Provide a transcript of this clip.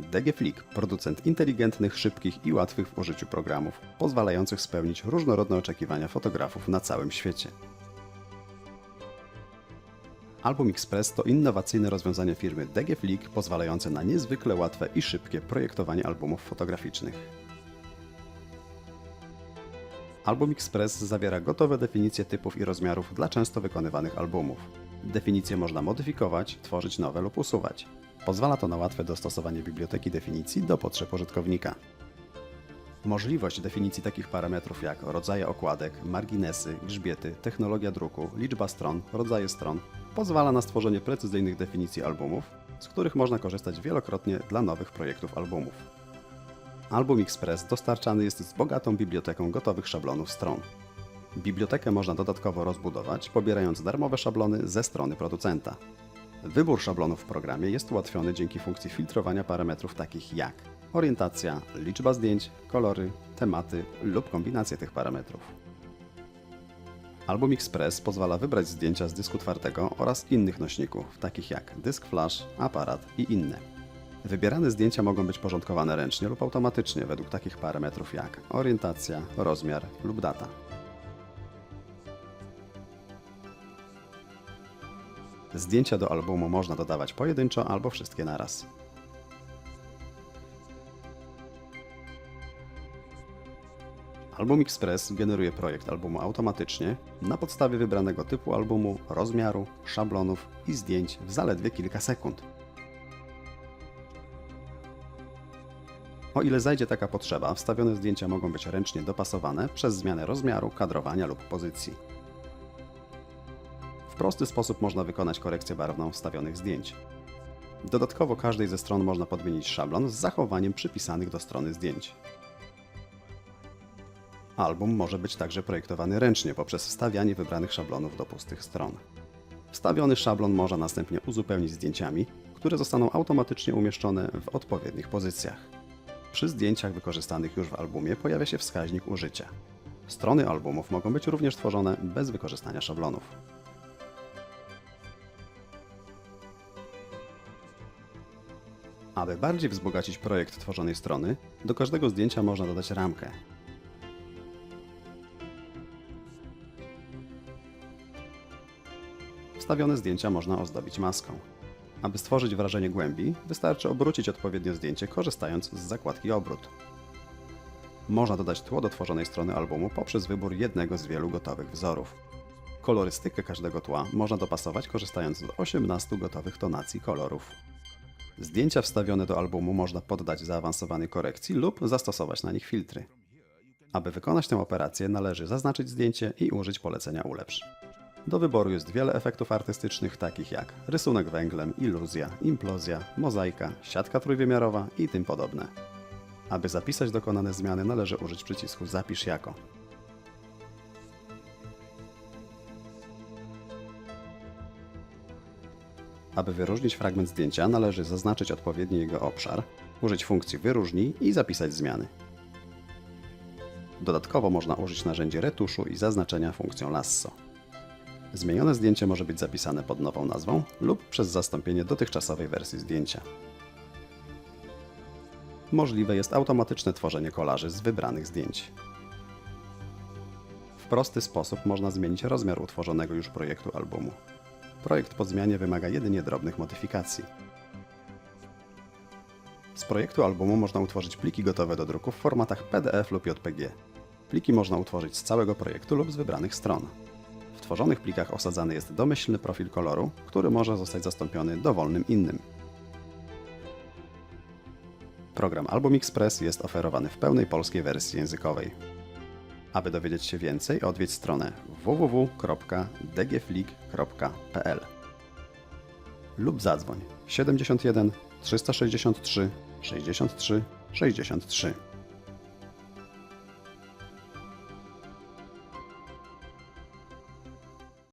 DGFlick, producent inteligentnych, szybkich i łatwych w użyciu programów, pozwalających spełnić różnorodne oczekiwania fotografów na całym świecie. Album Express to innowacyjne rozwiązanie firmy DGFlick pozwalające na niezwykle łatwe i szybkie projektowanie albumów fotograficznych. Album Express zawiera gotowe definicje typów i rozmiarów dla często wykonywanych albumów. Definicje można modyfikować, tworzyć nowe lub usuwać. Pozwala to na łatwe dostosowanie biblioteki definicji do potrzeb użytkownika. Możliwość definicji takich parametrów jak rodzaje okładek, marginesy, grzbiety, technologia druku, liczba stron, rodzaje stron pozwala na stworzenie precyzyjnych definicji albumów, z których można korzystać wielokrotnie dla nowych projektów albumów. Album Express dostarczany jest z bogatą biblioteką gotowych szablonów stron. Bibliotekę można dodatkowo rozbudować, pobierając darmowe szablony ze strony producenta. Wybór szablonów w programie jest ułatwiony dzięki funkcji filtrowania parametrów takich jak orientacja, liczba zdjęć, kolory, tematy lub kombinacje tych parametrów. Album Express pozwala wybrać zdjęcia z dysku twardego oraz innych nośników, takich jak dysk flash, aparat i inne. Wybierane zdjęcia mogą być porządkowane ręcznie lub automatycznie według takich parametrów jak orientacja, rozmiar lub data. Zdjęcia do albumu można dodawać pojedynczo albo wszystkie naraz. Album Express generuje projekt albumu automatycznie na podstawie wybranego typu albumu, rozmiaru, szablonów i zdjęć w zaledwie kilka sekund. O ile zajdzie taka potrzeba, wstawione zdjęcia mogą być ręcznie dopasowane przez zmianę rozmiaru, kadrowania lub pozycji. Prosty sposób można wykonać korekcję barwną wstawionych zdjęć. Dodatkowo każdej ze stron można podmienić szablon z zachowaniem przypisanych do strony zdjęć. Album może być także projektowany ręcznie poprzez wstawianie wybranych szablonów do pustych stron. Wstawiony szablon można następnie uzupełnić zdjęciami, które zostaną automatycznie umieszczone w odpowiednich pozycjach. Przy zdjęciach wykorzystanych już w albumie pojawia się wskaźnik użycia. Strony albumów mogą być również tworzone bez wykorzystania szablonów. Aby bardziej wzbogacić projekt tworzonej strony, do każdego zdjęcia można dodać ramkę. Wstawione zdjęcia można ozdobić maską. Aby stworzyć wrażenie głębi, wystarczy obrócić odpowiednio zdjęcie korzystając z zakładki obrót. Można dodać tło do tworzonej strony albumu poprzez wybór jednego z wielu gotowych wzorów. Kolorystykę każdego tła można dopasować korzystając z 18 gotowych tonacji kolorów. Zdjęcia wstawione do albumu można poddać zaawansowanej korekcji lub zastosować na nich filtry. Aby wykonać tę operację, należy zaznaczyć zdjęcie i użyć polecenia ulepsz. Do wyboru jest wiele efektów artystycznych, takich jak rysunek węglem, iluzja, implozja, mozaika, siatka trójwymiarowa i tym podobne. Aby zapisać dokonane zmiany, należy użyć przycisku Zapisz jako. Aby wyróżnić fragment zdjęcia, należy zaznaczyć odpowiedni jego obszar, użyć funkcji Wyróżnij i zapisać zmiany. Dodatkowo można użyć narzędzi retuszu i zaznaczenia funkcją lasso. Zmienione zdjęcie może być zapisane pod nową nazwą lub przez zastąpienie dotychczasowej wersji zdjęcia. Możliwe jest automatyczne tworzenie kolaży z wybranych zdjęć. W prosty sposób można zmienić rozmiar utworzonego już projektu albumu. Projekt po zmianie wymaga jedynie drobnych modyfikacji. Z projektu albumu można utworzyć pliki gotowe do druku w formatach PDF lub JPG. Pliki można utworzyć z całego projektu lub z wybranych stron. W tworzonych plikach osadzany jest domyślny profil koloru, który może zostać zastąpiony dowolnym innym. Program Album Express jest oferowany w pełnej polskiej wersji językowej. Aby dowiedzieć się więcej, odwiedź stronę www.dgflick.pl lub zadzwoń. 71 363 63 63